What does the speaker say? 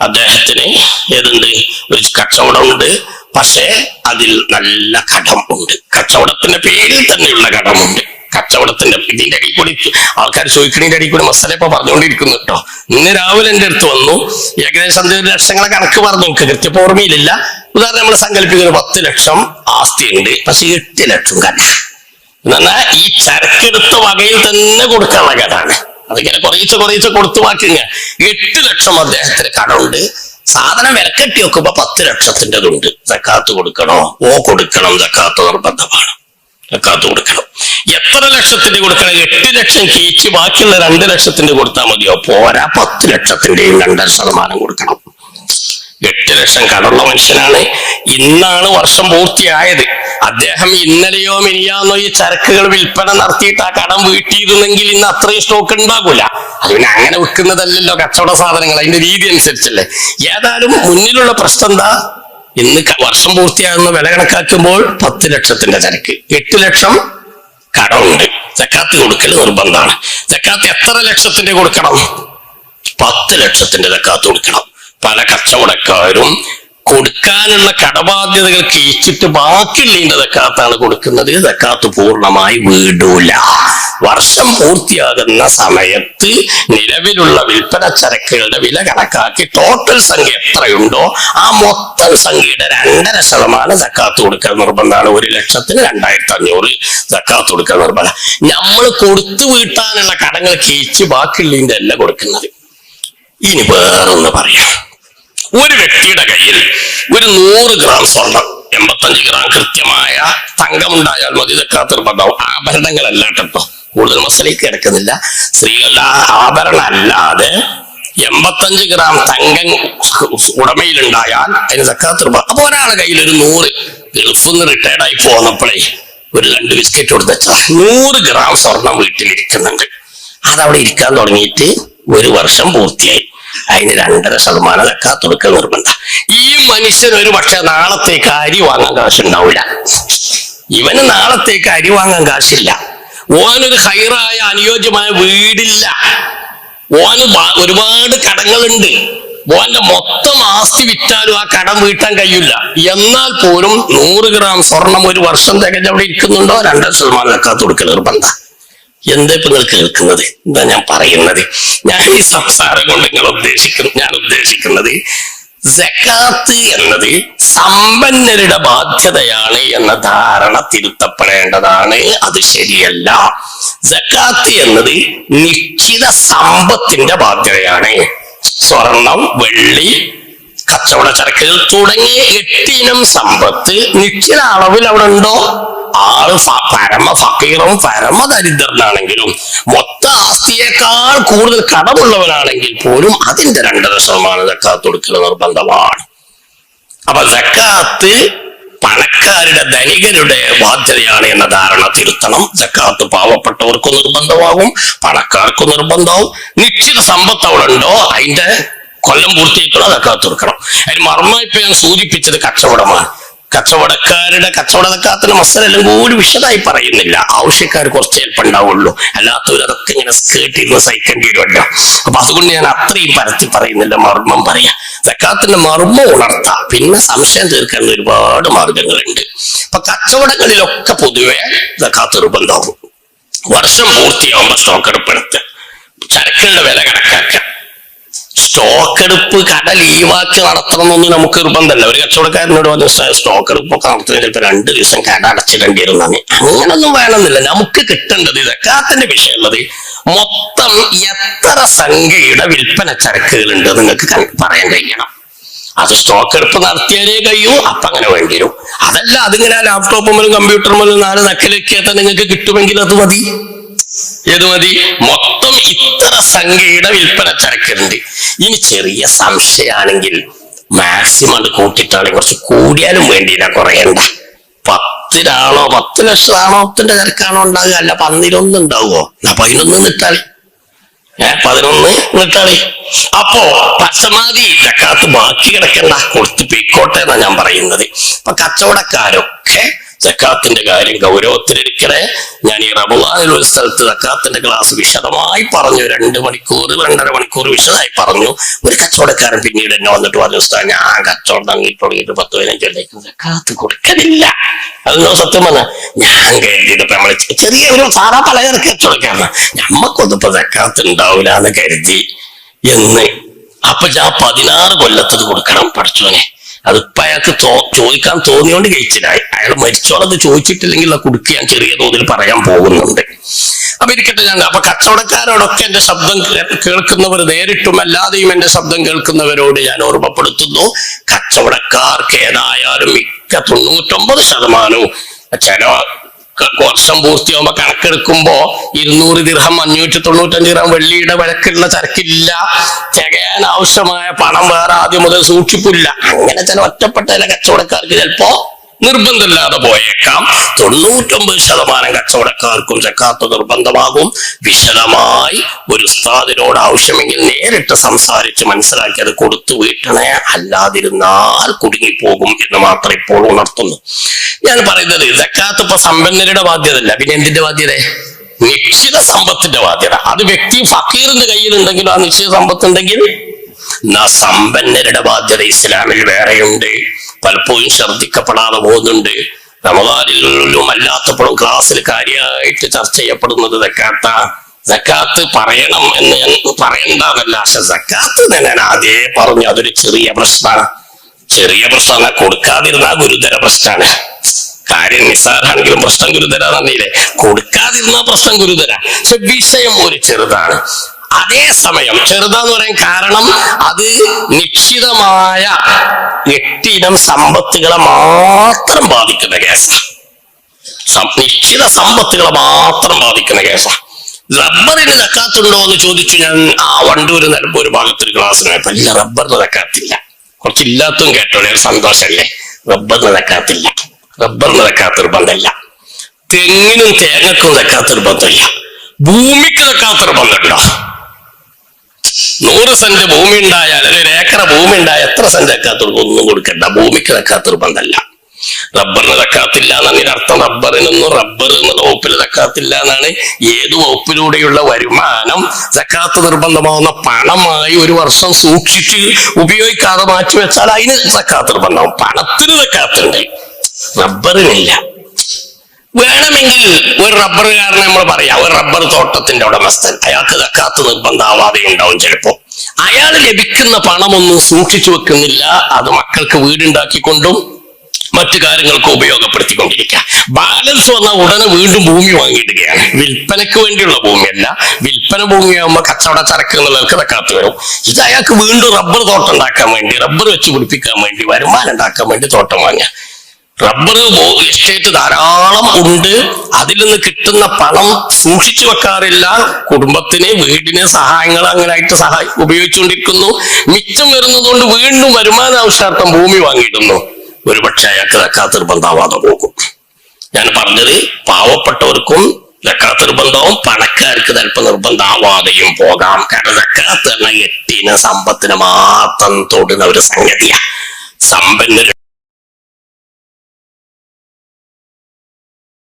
അദ്ദേഹത്തിന് ഏതുണ്ട്? ഒരു കച്ചവടമുണ്ട്. പക്ഷേ അതിൽ നല്ല കടം ഉണ്ട് കച്ചവടത്തിന്റെ പേരിൽ തന്നെയുള്ള കടമുണ്ട്. കച്ചവടത്തിന്റെ ഇതിന്റെ അടിയിൽ കൂടി ആൾക്കാർ ചോദിക്കണതിന്റെ അടി കൂടി മസാല ഇപ്പൊ പറഞ്ഞുകൊണ്ടിരിക്കുന്നു കേട്ടോ. ഇന്ന് രാവിലെ എന്റെ അടുത്ത് വന്നു. ഏകദേശം അഞ്ച് ലക്ഷങ്ങളെ കണക്ക് പറഞ്ഞു. എനിക്ക് കൃത്യപ്പോ ഓർമ്മയിലില്ല. ഉദാഹരണം നമ്മൾ സങ്കല്പിക്കുന്ന പത്ത് ലക്ഷം ആസ്തി ഉണ്ട് പക്ഷെ എട്ട് ലക്ഷം കട. എന്നാ ഈ ചരക്കെടുത്ത വകയിൽ തന്നെ കൊടുക്കാനുള്ള കടാണ് അതിങ്ങനെ കുറയിച്ച് കുറയിച്ച് കൊടുത്തു വാക്കിങ്ങ എട്ട് ലക്ഷം അദ്ദേഹത്തിന് കടമുണ്ട്. സാധനം വിലക്കെട്ടി വെക്കുമ്പോ പത്ത് ലക്ഷത്തിന്റെതുണ്ട് ജക്കാത്ത് കൊടുക്കണോ? ഓ കൊടുക്കണം. ജക്കാത്ത് നിർബന്ധമാണ്. ജക്കാത്ത് കൊടുക്കണം. എത്ര ലക്ഷത്തിന്റെ കൊടുക്കണം? എട്ട് ലക്ഷം കീച്ച് ബാക്കിയുള്ള രണ്ട് ലക്ഷത്തിന്റെ കൊടുത്താൽ മതിയോ? പോരാ പത്ത് ലക്ഷത്തിന്റെയും രണ്ടര ശതമാനം കൊടുക്കണം. എട്ട് ലക്ഷം കടമുള്ള മനുഷ്യനാണ്. ഇന്നാണ് വർഷം പൂർത്തിയായത്. അദ്ദേഹം ഇന്നലെയോ മിനിയാന്നോ ഈ ചരക്കുകൾ വിൽപ്പന നടത്തിയിട്ട് ആ കടം വീട്ടിയിരുന്നെങ്കിൽ ഇന്ന് അത്രയും സ്റ്റോക്ക് ഉണ്ടാകൂല. അത് പിന്നെ അങ്ങനെ വിൽക്കുന്നതല്ലല്ലോ കച്ചവട സാധനങ്ങൾ അതിന്റെ രീതി അനുസരിച്ചല്ലേ. ഏതായാലും മുന്നിലുള്ള പ്രശ്നം എന്താ? ഇന്ന് വർഷം പൂർത്തിയാകുന്ന വില കണക്കാക്കുമ്പോൾ പത്ത് ലക്ഷത്തിന്റെ ചരക്ക് എട്ട് ലക്ഷം കടമുണ്ട്. ജക്കാത്ത് കൊടുക്കൽ നിർബന്ധമാണ്. ജക്കാത്ത് എത്ര ലക്ഷത്തിന്റെ കൊടുക്കണം? പത്ത് ലക്ഷത്തിന്റെ ജക്കാത്ത് കൊടുക്കണം. പല കച്ചവടക്കാരും കൊടുക്കാനുള്ള കടബാധ്യതകൾ കീച്ചിട്ട് ബാക്കിയുള്ളതിന്റെ തക്കാത്താണ് കൊടുക്കുന്നത്. തക്കാത്ത് പൂർണമായി വീടൂല. വർഷം പൂർത്തിയാകുന്ന സമയത്ത് നിലവിലുള്ള വിൽപ്പന ചരക്കുകളുടെ വില കണക്കാക്കി ടോട്ടൽ സംഖ്യ എത്രയുണ്ടോ ആ മൊത്തം സംഖ്യയുടെ രണ്ടര ശതമാനം തക്കാത്ത് കൊടുക്കാൻ നിർബന്ധമാണ്. ഒരു ലക്ഷത്തിന് രണ്ടായിരത്തി അഞ്ഞൂറ് തക്കാത്ത് കൊടുക്കൽ നിർബന്ധം. നമ്മൾ കൊടുത്തു വീട്ടാനുള്ള കടങ്ങൾ കീച്ച് ബാക്കിയുള്ളതിന്റെ അല്ല കൊടുക്കുന്നത്. ഇനി വേറൊന്ന് പറയാം. ഒരു വ്യക്തിയുടെ കയ്യിൽ ഒരു നൂറ് ഗ്രാം സ്വർണം എൺപത്തഞ്ച് ഗ്രാം കൃത്യമായ തങ്കമുണ്ടായാൽ മതി. ഇതൊക്കെ ആഭരണങ്ങളല്ല കേട്ടോ. കൂടുതൽ മസലേക്ക് കിടക്കുന്നില്ല. സ്ത്രീകളുടെ ആഭരണം അല്ലാതെ എൺപത്തഞ്ച് ഗ്രാം തങ്കം ഉടമയിലുണ്ടായാൽ അതിന് സക്കാത്ത് നിർബന്ധം അപ്പൊ ഒരാളുടെ കയ്യിൽ ഒരു നൂറ് ഗൾഫിൽ നിന്ന് റിട്ടയർഡ് ആയി പോന്നപ്പോഴേ ഒരു രണ്ട് ബിസ്ക്കറ്റ് കൊടുത്തച്ചാ നൂറ് ഗ്രാം സ്വർണം വീട്ടിലിരിക്കുന്നുണ്ട്. അതവിടെ ഇരിക്കാൻ തുടങ്ങിയിട്ട് ഒരു വർഷം പൂർത്തിയായി. അതിന് രണ്ടര ശതമാനം തക്കാത്ത് നിർബന്ധ. ഈ മനുഷ്യൻ ഒരു പക്ഷെ നാളത്തേക്ക് അരി വാങ്ങാൻ കാശുണ്ടാവില്ല. ഇവന് നാളത്തേക്ക് അരി വാങ്ങാൻ കാശില്ല. ഓനൊരു ഹൈറായ അനുയോജ്യമായ വീടില്ല. ഓന് ഒരുപാട് കടങ്ങളുണ്ട്. ഓന്റെ മൊത്തം ആസ്തി വിറ്റാലും ആ കടം വീട്ടാൻ കഴിയില്ല. എന്നാൽ പോലും നൂറ് ഗ്രാം സ്വർണം ഒരു വർഷം തികഞ്ഞവിടെ ഇരിക്കുന്നുണ്ടോ? രണ്ടര ശതമാനം തക്കാത്ത് കൊടുക്കൽ നിർബന്ധം. എന്താ ഇപ്പൊ നിങ്ങൾ കേൾക്കുന്നത്? എന്താ ഞാൻ പറയുന്നത്. ഞാൻ ഈ സംസാരം കൊണ്ട് നിങ്ങൾ ഉദ്ദേശിക്കുന്നു ഞാൻ ഉദ്ദേശിക്കുന്നത് ജക്കാത്ത് എന്നത് സമ്പന്നരുടെ ബാധ്യതയാണ് എന്ന ധാരണ തിരുത്തപ്പെടേണ്ടതാണ്. അത് ശരിയല്ല. ജക്കാത്ത് എന്നത് നിശ്ചിത സമ്പത്തിന്റെ ബാധ്യതയാണ്. സ്വർണം വെള്ളി കച്ചവട ചരക്കുകൾ തുടങ്ങിയ എട്ടിനം സമ്പത്ത് നിശ്ചിത അളവിൽ അവിടെ ഉണ്ടോ ആൾ പരമ ഫക്കീറും പരമ ദരിദ്രനാണെങ്കിലും മൊത്ത ആസ്തിയേക്കാൾ കൂടുതൽ കടമുള്ളവനാണെങ്കിൽ പോലും അതിന്റെ രണ്ടര ശതമാനം ജക്കാത്ത് കൊടുക്കൽ നിർബന്ധമാണ്. അപ്പൊ ജക്കാത്ത് പണക്കാരുടെ ധനികരുടെ ബാധ്യതയാണ് എന്ന ധാരണ തിരുത്തണം. ജക്കാത്ത് പാവപ്പെട്ടവർക്ക് നിർബന്ധമാകും പണക്കാർക്ക് നിർബന്ധമാവും നിശ്ചിത സമ്പത്ത് അവിടെ ഉണ്ടോ അതിന്റെ കൊല്ലം പൂർത്തിയാക്കണം ജക്കാത്ത് കൊടുക്കണം. അതിന് മർമ്മ ഇപ്പൊ ഞാൻ സൂചിപ്പിച്ചത് കച്ചവടമാണ്. കച്ചവടക്കാരുടെ കച്ചവടക്കാത്തിന് മസലെല്ലാം കൂടി വിശദമായി പറയുന്നില്ല. ആവശ്യക്കാർ കുറച്ച് ചിലപ്പോൾ ഉണ്ടാവുള്ളൂ. അല്ലാത്തവർ ഇങ്ങനെ സ്കേട്ട് ഇരുന്ന് സഹിക്കേണ്ടി വരുമല്ലോ. അപ്പൊ അതുകൊണ്ട് ഞാൻ അത്രയും പരത്തി പറയുന്നില്ല. മർമ്മം പറയാം. സക്കാത്തിന്റെ മർമ്മം ഉണർത്താം. പിന്നെ സംശയം തീർക്കാൻ ഒരുപാട് മാർഗങ്ങളുണ്ട്. അപ്പൊ കച്ചവടങ്ങളിലൊക്കെ പൊതുവെ സക്കാത്ത് നിർബന്ധമാവും. വർഷം പൂർത്തിയാവുമ്പോ സ്റ്റോക്ക് എടുപ്പ് എടുത്ത് ചരക്കുകളുടെ വില സ്റ്റോക്ക് കടൽ കട ലീവാക്കി നടത്തണമെന്നൊന്നും നമുക്ക് നിർബന്ധമല്ല ഒരു കച്ചവടക്കാരനോട് വന്ന് സ്റ്റോക്ക് എടുപ്പൊക്കെ നടത്തുന്ന ചിലപ്പോൾ രണ്ട് ദിവസം കട അടച്ചിടേണ്ടി വരും നന്ദി അങ്ങനൊന്നും വേണമെന്നില്ല. നമുക്ക് കിട്ടേണ്ടത് ഇതൊക്കാത്തിന്റെ വിഷയമുള്ളത്. മൊത്തം എത്ര സംഖ്യയുടെ വിൽപ്പന ചരക്കുകളുണ്ട് നിങ്ങൾക്ക് പറയാൻ കഴിയണം. അത് സ്റ്റോക്ക് എടുപ്പ് നടത്തിയാലേ കഴിയൂ അപ്പൊ അങ്ങനെ വേണ്ടി വരും. അതല്ല അതിങ്ങനെ ലാപ്ടോപ്പ് മുതലും കമ്പ്യൂട്ടർ മുതലും നാല് നക്കലൊക്കെ നിങ്ങൾക്ക് കിട്ടുമെങ്കിൽ അത് മതി. ഏത് മതി? മൊത്തം ഇത്ര സംഖ്യയുടെ വിൽപ്പന ചരക്കുണ്ട് ഇനി ചെറിയ സംശയമാണെങ്കിൽ മാക്സിമം കൂട്ടിയിട്ടാണ് കുറച്ച് കൂടിയാലും വേണ്ടിയില്ല കുറയണ്ട പത്തിനാണോ പത്ത് ലക്ഷമാണോ പത്തിന്റെ ചരക്കാണോ ഉണ്ടാകുക അല്ല പന്നിരൊന്നും ഉണ്ടാവുമോ എന്നാ പതിനൊന്ന് നിട്ടാളി. ഏ പതിനൊന്ന് നിട്ടാളി. അപ്പോ പച്ചമാതി ജക്കാത്ത് ബാക്കി കിടക്കണ്ട കൊടുത്ത് പൊയ്ക്കോട്ടെ എന്നാ ഞാൻ പറയുന്നത്. അപ്പൊ കച്ചവടക്കാരൊക്കെ സക്കാത്തിന്റെ കാര്യം ഗൗരവത്തിലിരിക്കണേ. ഞാൻ ഈ റബുവാനിൽ ഒരു സ്ഥലത്ത് സക്കാത്തിന്റെ ക്ലാസ് വിശദമായി പറഞ്ഞു. രണ്ട് മണിക്കൂർ രണ്ടര മണിക്കൂർ വിശദമായി പറഞ്ഞു. ഒരു കച്ചവടക്കാരൻ പിന്നീട് എന്നെ വന്നിട്ട് പറഞ്ഞു ഉസ്താദ് ഞാൻ കച്ചവടം തങ്ങി തുടങ്ങിയിട്ട് പത്ത് പതിനഞ്ചിലേക്ക് സക്കാത്ത് കൊടുക്കലില്ല. അതെന്നോ സത്യം പറഞ്ഞ ഞാൻ കരുതിയിട്ട് നമ്മൾ ചെറിയ ഒരു സാധാ പലചരക്ക് കച്ചവടക്കാരനാ. നമ്മക്കൊന്നും ഇപ്പൊ സക്കാത്ത് ഉണ്ടാവില്ല എന്ന് കരുതി എന്ന്. അപ്പൊ ഞാൻ പതിനാറ് കൊല്ലത്തത് കൊടുക്കണം പഠിച്ചോനെ അതിപ്പോ അയാൾക്ക് ചോദിക്കാൻ തോന്നിയോണ്ട് കഴിച്ചില്ല. അയാൾ മരിച്ചോളത് ചോദിച്ചിട്ടില്ലെങ്കിൽ ആ കുടുക്കി ഞാൻ ചെറിയ തോതിൽ പറയാൻ പോകുന്നുണ്ട്. അപ്പൊ ഇരിക്കട്ടെ ഞാൻ അപ്പൊ കച്ചവടക്കാരോടൊക്കെ എന്റെ ശബ്ദം കേൾക്കുന്നവർ നേരിട്ടും അല്ലാതെയും എന്റെ ശബ്ദം കേൾക്കുന്നവരോട് ഞാൻ ഓർമ്മപ്പെടുത്തുന്നു. കച്ചവടക്കാർക്ക് ഏതായാലും മിക്ക തൊണ്ണൂറ്റൊമ്പത് ശതമാനവും ചില വർഷം പൂർത്തിയാകുമ്പോ കണക്കെടുക്കുമ്പോ ഇരുന്നൂറ് ദിർഹം അഞ്ഞൂറ്റി തൊണ്ണൂറ്റഞ്ച് ഗ്രാം വെള്ളിയുടെ വിലക്കുള്ള ചരക്കില്ല. തികയാൻ ആവശ്യമായ പണം വേറെ ആദ്യം മുതൽ സൂക്ഷിപ്പില്ല. അങ്ങനെ ചില ഒറ്റപ്പെട്ട ചില കച്ചവടക്കാർക്ക് ചിലപ്പോ നിർബന്ധമില്ലാതെ പോയേക്കാം. തൊണ്ണൂറ്റൊമ്പത് ശതമാനം കച്ചവടക്കാർക്കും ചക്കാത്ത നിർബന്ധമാകും. വിശദമായി ഒരു ഉസ്താദിനോട് ആവശ്യമെങ്കിൽ നേരിട്ട് സംസാരിച്ച് മനസ്സിലാക്കി അത് കൊടുത്തു വീട്ടണേ. അല്ലാതിരുന്നാൽ കുടുങ്ങിപ്പോകും എന്ന് മാത്രം ഇപ്പോൾ ഉണർത്തുന്നു. ഞാൻ പറയുന്നത് ജക്കാത്ത് ഇപ്പൊ സമ്പന്നരുടെ ബാധ്യതയല്ല. പിന്നെ എന്തിന്റെ ബാധ്യത? നിശ്ചിത സമ്പത്തിന്റെ ബാധ്യത. അത് വ്യക്തി ഫക്കീറിന്റെ കയ്യിലുണ്ടെങ്കിലും ആ നിശ്ചിത സമ്പത്ത് ഉണ്ടെങ്കിൽ സമ്പന്നരുടെ ബാധ്യത ഇസ്ലാമിൽ വേറെയുണ്ട്. പലപ്പോഴും ശ്രദ്ധിക്കപ്പെടാതെ പോകുന്നുണ്ട്. റമദാനിലും അല്ലാത്തപ്പോഴും ക്ലാസ്സിൽ കാര്യമായിട്ട് ചർച്ച ചെയ്യപ്പെടുന്നത് തെക്കാത്ത സക്കാത്ത് പറയണം എന്ന് ഞാൻ പറയണ്ടെന്നല്ല പക്ഷെ സക്കാത്ത് ഞാൻ ആദ്യമേ പറഞ്ഞു അതൊരു ചെറിയ പ്രശ്നമാണ്. ചെറിയ പ്രശ്നമാണ് കൊടുക്കാതിരുന്ന ഗുരുതര പ്രശ്നമാണ്. കാര്യം നിസ്സാരാണെങ്കിലും പ്രശ്നം ഗുരുതരാന്നില്ലേ കൊടുക്കാതിരുന്ന പ്രശ്നം ഗുരുതര. പക്ഷെ വിഷയം ഒരു ചെറുതാണ്. അതേസമയം ചെറുതാന്ന് പറയാൻ കാരണം അത് നിശ്ചിതമായ എട്ടിനം സമ്പത്തുകളെ മാത്രം ബാധിക്കുന്ന കേസാണ് നിശ്ചിത സമ്പത്തുകളെ മാത്രം ബാധിക്കുന്ന കേസാണ് റബ്ബറിന് തക്കാത്തുണ്ടോ എന്ന് ചോദിച്ചു ഞാൻ ആ വണ്ടൂര് നിലമ്പൂർ ഭാഗത്തൊരു ക്ലാസ്സിന് പോയപ്പോ ഇല്ല റബ്ബറിന് തക്കാത്തില്ല കുറച്ച് ഇല്ലാത്തതും കേട്ടോളെ ഒരു സന്തോഷല്ലേ? റബ്ബറിന് തക്കാത്തില്ല റബ്ബറിന് തക്കാത്ത നിർബന്ധമില്ല തെങ്ങിനും തേങ്ങക്കും തക്കാത്ത നിർബന്ധമില്ല ഭൂമിക്ക് തക്കാത്ത നിർബന്ധമുണ്ടോ നൂറ് സെന്റ് ഭൂമി ഉണ്ടായാൽ അല്ലെങ്കിൽ ഒരു ഏക്കറ ഭൂമി ഉണ്ടായാൽ എത്ര സെന്റ് തക്കാത്തവർക്ക് ഒന്നും കൊടുക്കണ്ട. ഭൂമിക്ക് തക്കാത്ത നിർബന്ധമല്ല റബ്ബറിന് തക്കാത്തില്ല എന്നാണ് അർത്ഥം. റബ്ബറിനൊന്നും റബ്ബർ എന്നുള്ള വകുപ്പിൽ തക്കാത്തില്ല എന്നാണ് ഏത് വകുപ്പിലൂടെയുള്ള വരുമാനം. തക്കാത്ത് നിർബന്ധമാവുന്ന പണമായി ഒരു വർഷം സൂക്ഷിച്ച് ഉപയോഗിക്കാതെ മാറ്റി വെച്ചാൽ അതിന് തക്കാത്ത് നിർബന്ധമാവും. പണത്തിന് തക്കാത്തുണ്ട് റബ്ബറിനില്ല. വേണമെങ്കിൽ ഒരു റബ്ബറുകാരനെ നമ്മൾ പറയാം. ഒരു റബ്ബർ തോട്ടത്തിന്റെ ഉടമസ്ഥൻ. അയാൾക്ക് തക്കാത്ത നിർബന്ധമാവാതെ ഉണ്ടാവും ചിലപ്പോ. അയാൾ ലഭിക്കുന്ന പണമൊന്നും സൂക്ഷിച്ചു വെക്കുന്നില്ല. അത് മക്കൾക്ക് വീടുണ്ടാക്കിക്കൊണ്ടും മറ്റു കാര്യങ്ങൾക്ക് ഉപയോഗപ്പെടുത്തിക്കൊണ്ടിരിക്കുക. ബാലൻസ് വന്ന ഉടനെ വീണ്ടും ഭൂമി വാങ്ങിയിടുകയാണ്. വിൽപ്പനയ്ക്ക് വേണ്ടിയുള്ള ഭൂമിയല്ല. വിൽപ്പന ഭൂമിയാകുമ്പോൾ കച്ചവട ചരക്ക് എന്നുള്ളവർക്ക് തക്കാത്ത വരും. ഇത് അയാൾക്ക് വീണ്ടും റബ്ബർ തോട്ടം ഉണ്ടാക്കാൻ വേണ്ടി റബ്ബർ വെച്ച് പിടിപ്പിക്കാൻ വേണ്ടി വരുമാനം ഉണ്ടാക്കാൻ വേണ്ടി തോട്ടം വാങ്ങുക. റബ്ബർ എസ്റ്റേറ്റ് ധാരാളം ഉണ്ട്. അതിൽ നിന്ന് കിട്ടുന്ന പണം സൂക്ഷിച്ചു വെക്കാറില്ല. കുടുംബത്തിന് വീടിന് സഹായങ്ങൾ അങ്ങനെയായിട്ട് സഹായി ഉപയോഗിച്ചുകൊണ്ടിരിക്കുന്നു. മിച്ചം വരുന്നതുകൊണ്ട് വീണ്ടും വരുമാന ആവശ്യാർത്ഥം ഭൂമി വാങ്ങിയിടുന്നു. ഒരു പക്ഷേ അയാൾക്ക് തക്കാത്ത നിർബന്ധമാവാതെ പോകും. ഞാൻ പറഞ്ഞത് പാവപ്പെട്ടവർക്കും ജക്കാത്ത് നിർബന്ധവും പണക്കാർക്ക് ചിലപ്പോൾ നിർബന്ധമാവാതെയും പോകാം. കാരണം ജക്കാത്ത് എന്ന എട്ടിന് സമ്പത്തിന് മാത്രം തൊടുന്ന ഒരു സംഗതിയാ. സമ്പന്നര്